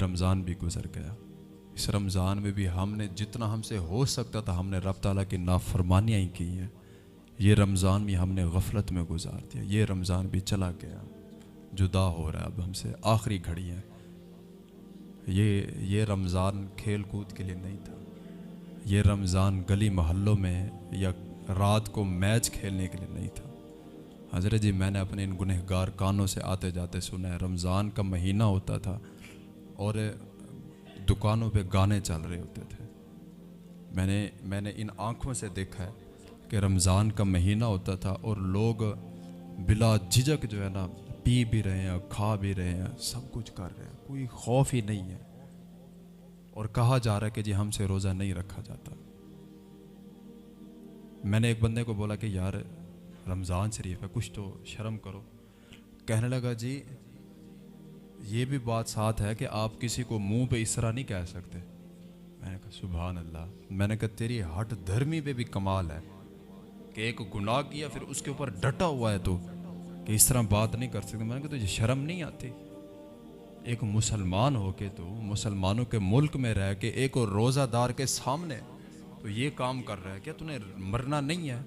रमज़ान भी गुजर गया। इस रमज़ान में भी हमने जितना हमसे हो सकता था, हमने रब ताला की नाफरमानियाँ ही की हैं। ये रमज़ान भी हमने गफलत में गुजार दिया। ये रमज़ान भी चला गया। जुदा हो रहा है अब हमसे। आखिरी घड़ी है। ये ये रमज़ान खेल कूद के लिए नहीं था। ये रमज़ान गली मोहल्लों में या रात को मैच खेलने के लिए नहीं था। हज़रत जी, मैंने अपने इन गुनहगार कानों से आते जाते सुना है। रमज़ान का महीना होता था। और दुकानों पे गाने चल रहे होते थे। मैंने मैंने इन आँखों से देखा है कि रमज़ान का महीना होता था और लोग बिला झिझक जो है ना, पी भी रहे हैं, खा भी रहे हैं, सब कुछ कर रहे हैं। कोई खौफ ही नहीं है। और कहा जा रहा है कि जी हमसे रोज़ा नहीं रखा जाता। मैंने एक बंदे को बोला कि, यार, रमज़ान शरीफ है, कुछ तो शर्म करो। कहने लगा, जी ये भी बात साथ है कि आप किसी को मुँह पे इस तरह नहीं कह सकते। मैंने कहा सुबहान अल्लाह मैंने कहा, तेरी हट धर्मी पे भी कमाल है कि एक गुनाह किया, फिर उसके ऊपर डटा हुआ है तो कि इस तरह बात नहीं कर सकते। मैंने कहा, तुझे शर्म नहीं आती? एक मुसलमान हो के तो मुसलमानों के मुल्क में रह के एक और रोज़ादार के सामने तो ये काम कर रहा है, क्या तूने मरना नहीं है?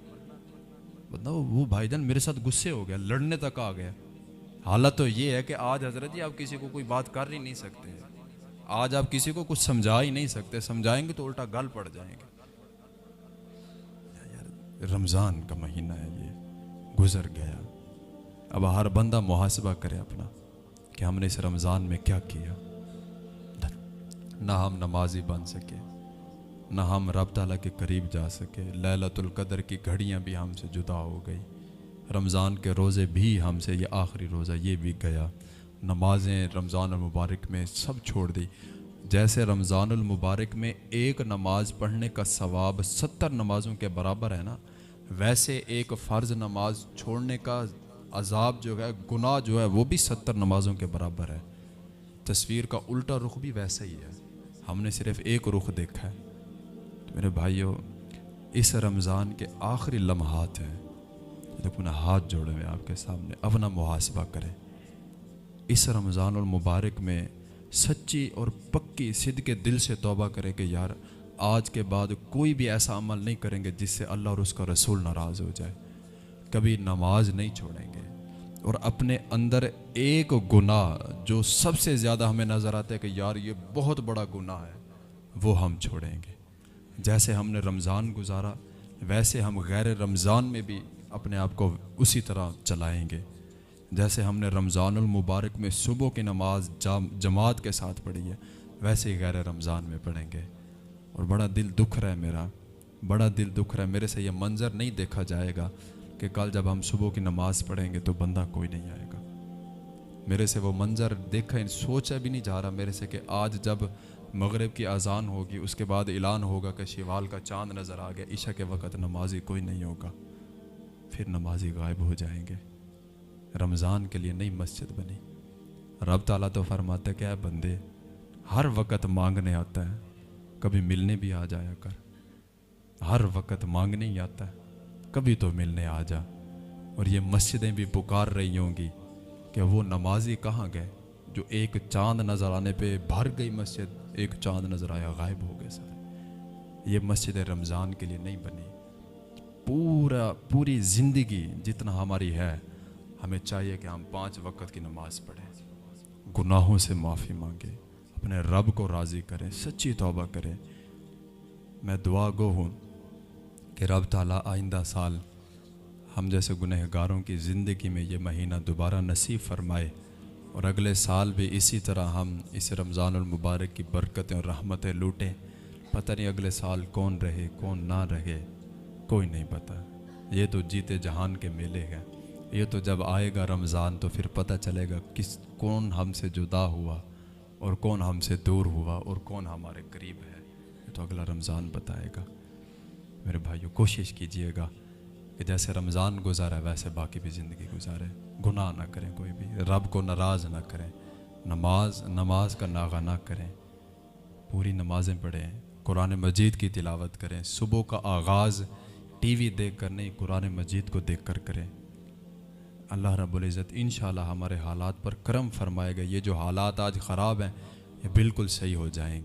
बताओ वो भाईजान मेरे साथ गुस्से हो गया, लड़ने तक आ गया। हालत तो ये है कि आज हज़रत जी आप किसी को कोई बात कर ही नहीं सकते। आज आप किसी को कुछ समझा ही नहीं सकते। समझाएँगे तो उल्टा गल पड़ जाएँगे। रमज़ान का महीना है ये। गुजर गया। अब हर बंदा मुहासबा करे अपना कि हमने इस रमज़ान में क्या किया। ना हम नमाजी बन सके, ना हम रब तला के करीब जा सके। लैलतुल कदर की घड़ियाँ भी हमसे जुदा हो गई। रमज़ान के रोज़े भी हमसे, ये आखिरी रोज़ा ये भी गया। नमाजें रमज़ान मुबारक में सब छोड़ दी। जैसे रमज़ान मुबारक में एक नमाज़ पढ़ने का सवाब सत्तर नमाज़ों के बराबर है ना, वैसे एक फ़र्ज़ नमाज़ छोड़ने का अजाब जो है, गुनाह जो है, वो भी सत्तर नमाज़ों के बराबर है। तस्वीर का उल्टा रुख भी वैसा ही है। हमने सिर्फ़ एक रुख देखा है। तो मेरे भाइयों, इस रमज़ान के आखिरी लम्हात हैं। तो अपना हाथ जोड़े हुए आपके सामने। अपना मुहासबा करें। इस रमज़ान और मुबारक में सच्ची और पक्की सिद्ध के दिल से तोबा करें कि यार, आज के बाद कोई भी ऐसा अमल नहीं करेंगे जिससे अल्लाह और उसका रसूल नाराज़ हो जाए। कभी नमाज़ नहीं छोड़ेंगे। और अपने अंदर एक गुनाह जो सबसे ज़्यादा हमें नज़र आता है कि यार, ये बहुत बड़ा गुनाह है, वो हम छोड़ेंगे। जैसे हमने रमज़ान गुजारा, वैसे हम गैर रमज़ान में भी अपने आप को उसी तरह चलाएँगे। जैसे हमने रमज़ान मुबारक में सुबह की नमाज़ जमात के साथ पढ़ी है, वैसे ही गैर रमज़ान में पढ़ेंगे। और बड़ा दिल दुख रहा है मेरा, बड़ा दिल दुख रहा है। मेरे से ये मंज़र नहीं देखा जाएगा कि कल जब हम सुबह की नमाज़ पढ़ेंगे तो बंदा कोई नहीं आएगा। मेरे से वो मंज़र देखा सोचा भी नहीं जा रहा मेरे से कि आज जब मगरब की अजान होगी, उसके बाद ऐलान होगा कि शिवाल का चाँद नज़र आ गया, ईशा के वक़्त नमाजी कोई नहीं होगा। फिर नमाजी गायब हो जाएँगे। रमज़ान के लिए नई मस्जिद बनी। रब ताला तो फरमाते क्या बंदे, हर वक़्त मांगने आता है, कभी मिलने भी आ जाया कर। हर वक़्त मांगने ही आता है, कभी तो मिलने आ जा। और ये मस्जिदें भी पुकार रही होंगी कि वो नमाजी कहाँ गए, जो एक चाँद नज़र आने पे भर गई मस्जिद, एक चाँद नज़र आया गायब हो गए सर। ये मस्जिद रमज़ान के लिए नहीं बनी। पूरा, पूरी ज़िंदगी जितना हमारी है, हमें चाहिए कि हम पाँच वक्त की नमाज़ पढ़ें। गुनाहों से माफ़ी मांगे, अपने रब को राज़ी करें, सच्ची तौबा करें। मैं दुआ गो हूँ कि रब ताला आइंदा साल हम जैसे गुनहगारों की ज़िंदगी में ये महीना दोबारा नसीब फरमाए और अगले साल भी इसी तरह हम इस रमज़ान मुबारक की बरकतें और रहमतें लूटें। पता नहीं अगले साल कौन रहे, कौन ना रहे। कोई नहीं पता। ये तो जीते जहान के मेले हैं। ये तो जब आएगा रमज़ान तो फिर पता चलेगा किस, कौन हमसे जुदा हुआ और कौन हमसे दूर हुआ और कौन हमारे करीब है। ये तो अगला रमज़ान बताएगा। मेरे भाइयों, कोशिश कीजिएगा कि जैसे रमज़ान गुजारा, वैसे बाकी भी ज़िंदगी गुजारे। गुनाह ना करें कोई भी। रब को नाराज़ ना करें। नमाज़ नमाज़ का नागा ना करें। पूरी नमाज़ें पढ़ें। कुरान मजीद की तिलावत करें। सुबह का आगाज़ टीवी देख कर नहीं, कुरान मजीद को देख कर। करें अल्लाह रब्बुल इज़्ज़त इन हमारे हालात पर करम फरमाएगा, ये जो हालात आज ख़राब हैं, ये बिल्कुल सही हो जाएँगे।